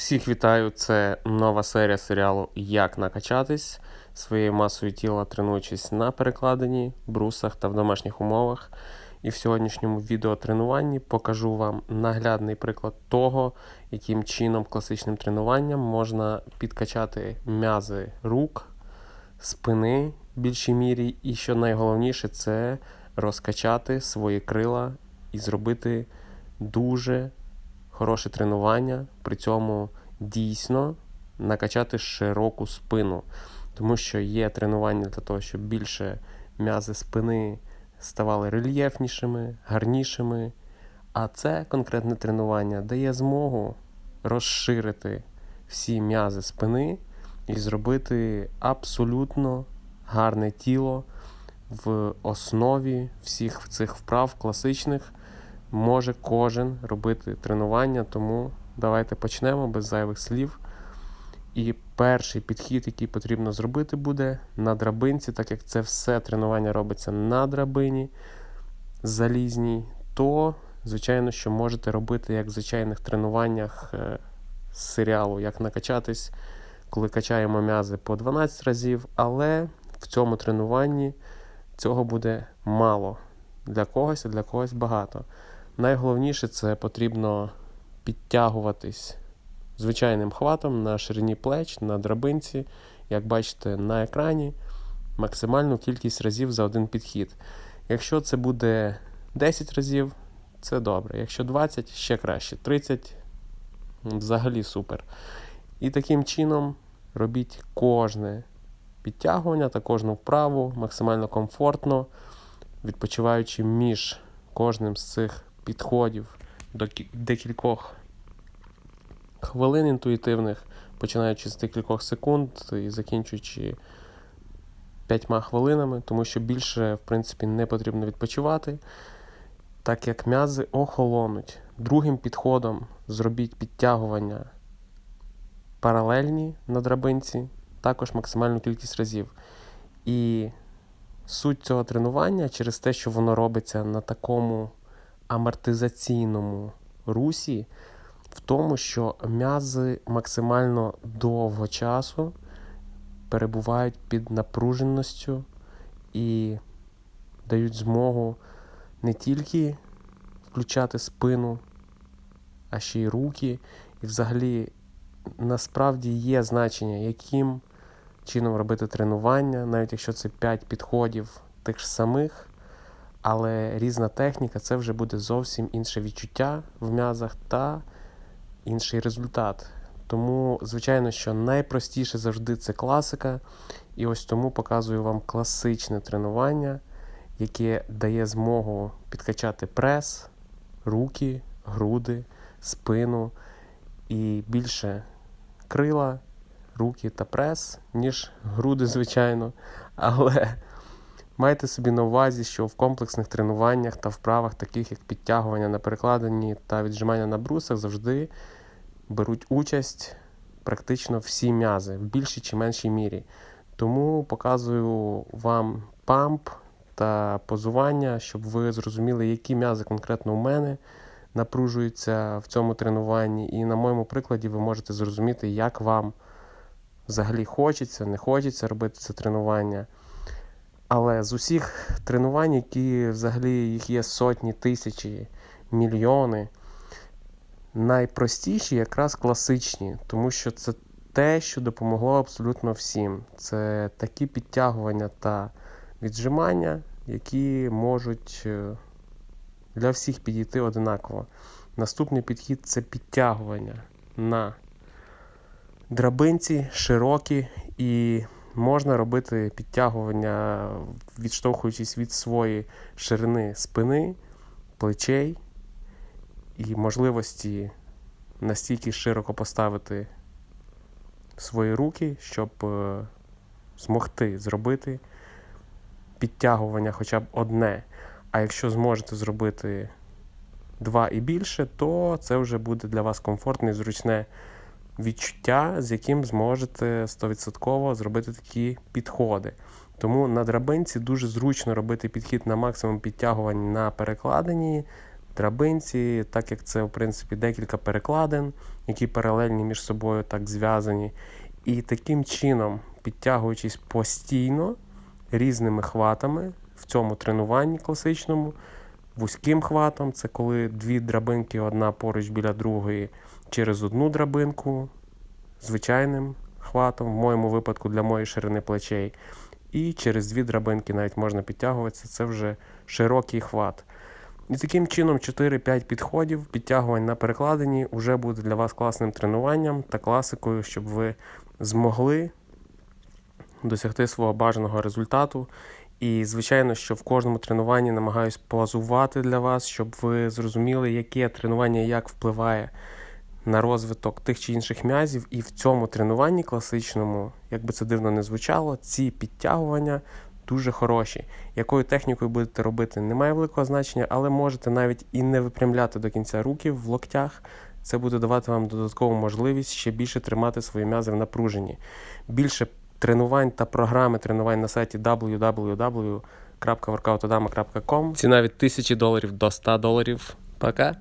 Всіх вітаю! Це нова серія серіалу Як накачатись своєю масою тіла, тренуючись на перекладині, брусах та в домашніх умовах. І в сьогоднішньому відеотренуванні покажу вам наглядний приклад того, яким чином класичним тренуванням можна підкачати м'язи рук, спини в більшій мірі, і що найголовніше, це розкачати свої крила і зробити дуже хороше тренування, при цьому дійсно накачати широку спину. Тому що є тренування для того, щоб більше м'язи спини ставали рельєфнішими, гарнішими. А це конкретне тренування дає змогу розширити всі м'язи спини і зробити абсолютно гарне тіло в основі всіх цих вправ класичних може кожен робити тренування, тому давайте почнемо без зайвих слів. І перший підхід, який потрібно зробити, буде на драбинці, так як це все тренування робиться на драбині залізній, то, звичайно, що можете робити як в звичайних тренуваннях е, з серіалу, як накачатись, коли качаємо м'язи по 12 разів, але в цьому тренуванні цього буде мало. Для когось, а для когось багато. Найголовніше це потрібно підтягуватись звичайним хватом на ширині плеч, на драбинці, як бачите на екрані, максимальну кількість разів за один підхід. Якщо це буде 10 разів, це добре. Якщо 20, ще краще. 30 взагалі супер. І таким чином робіть кожне підтягування та кожну вправу максимально комфортно, відпочиваючи між кожним з цих підходів до декількох хвилин інтуїтивних, починаючи з декількох секунд і закінчуючи п'ятьма хвилинами, тому що більше, в принципі, не потрібно відпочивати, так як м'язи охолонуть. Другим підходом зробіть підтягування паралельні на драбинці, також максимальну кількість разів. І суть цього тренування через те, що воно робиться на такому амортизаційному русі в тому, що м'язи максимально довго часу перебувають під напруженістю і дають змогу не тільки включати спину, а ще й руки. І взагалі насправді є значення, яким чином робити тренування, навіть якщо це 5 підходів тих ж самих. Але різна техніка це вже буде зовсім інше відчуття в м'язах та інший результат. Тому, звичайно, що найпростіше завжди це класика. І ось тому показую вам класичне тренування, яке дає змогу підкачати прес, руки, груди, спину і більше крила, руки та прес, ніж груди, звичайно. Але Майте собі на увазі, що в комплексних тренуваннях та вправах, таких як підтягування на перекладині та віджимання на брусах, завжди беруть участь практично всі м'язи в більшій чи меншій мірі. Тому показую вам памп та позування, щоб ви зрозуміли, які м'язи конкретно у мене напружуються в цьому тренуванні. І на моєму прикладі ви можете зрозуміти, як вам взагалі хочеться, не хочеться робити це тренування. Але з усіх тренувань, які взагалі їх є сотні, тисячі, мільйони, найпростіші якраз класичні, тому що це те, що допомогло абсолютно всім. Це такі підтягування та віджимання, які можуть е, для всіх підійти одинаково. Наступний підхід це підтягування на драбинці широкі і Можна робити підтягування, відштовхуючись від своєї ширини спини, плечей і можливості настільки широко поставити свої руки, щоб е, змогти зробити підтягування хоча б одне. А якщо зможете зробити два і більше, то це вже буде для вас комфортне і зручне відчуття, з яким зможете 100% зробити такі підходи. Тому на драбинці дуже зручно робити підхід на максимум підтягувань на перекладині драбинці, так як це, в принципі, декілька перекладин, які паралельні між собою так зв'язані. І таким чином, підтягуючись постійно різними хватами в цьому тренуванні класичному, вузьким хватом, це коли дві драбинки одна поруч біля другої через одну драбинку, звичайним хватом, в моєму випадку для моєї ширини плечей. І через дві драбинки навіть можна підтягуватися, це вже широкий хват. І таким чином 4-5 підходів, підтягувань на перекладині вже буде для вас класним тренуванням та класикою, щоб ви змогли досягти свого бажаного результату. І, звичайно, що в кожному тренуванні намагаюсь позувати для вас, щоб ви зрозуміли, яке тренування як впливає на розвиток тих чи інших м'язів. І в цьому тренуванні класичному, як би це дивно не звучало, ці підтягування дуже хороші. Якою технікою будете робити, не має великого значення, але можете навіть і не випрямляти до кінця руки в локтях. Це буде давати вам додаткову можливість ще більше тримати свої м'язи в напруженні. Більше тренувань та програми тренувань на сайті www.workoutodama.com. Ціна від 1000 доларів до 100 доларів. Пока!